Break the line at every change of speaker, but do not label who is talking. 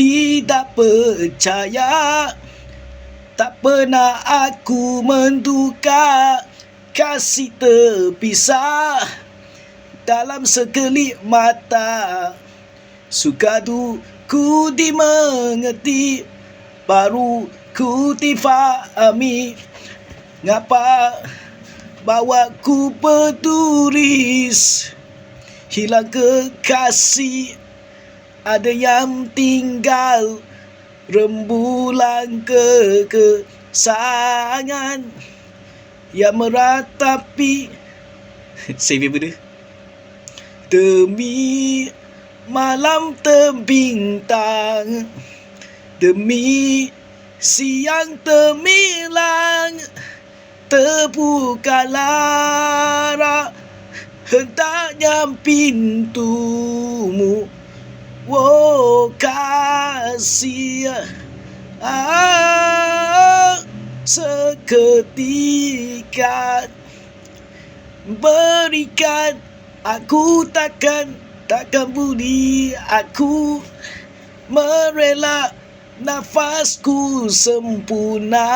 tidak percaya. Tak pernah aku menduga Kasih terpisah Dalam sekelip mata. Suka duku dimengerti Baru ku difahami. Ngapa bawa ku berturis? Hilang kekasih ada yang tinggal rembulan ke kesangan yang meratapi saya benda demi malam terbintang. Demi siang temilang. Terbukalah hendaknya pintumu kasih ah, Seketika Berikan. Aku takkan Takkan budi Aku Merela Nafasku sempurna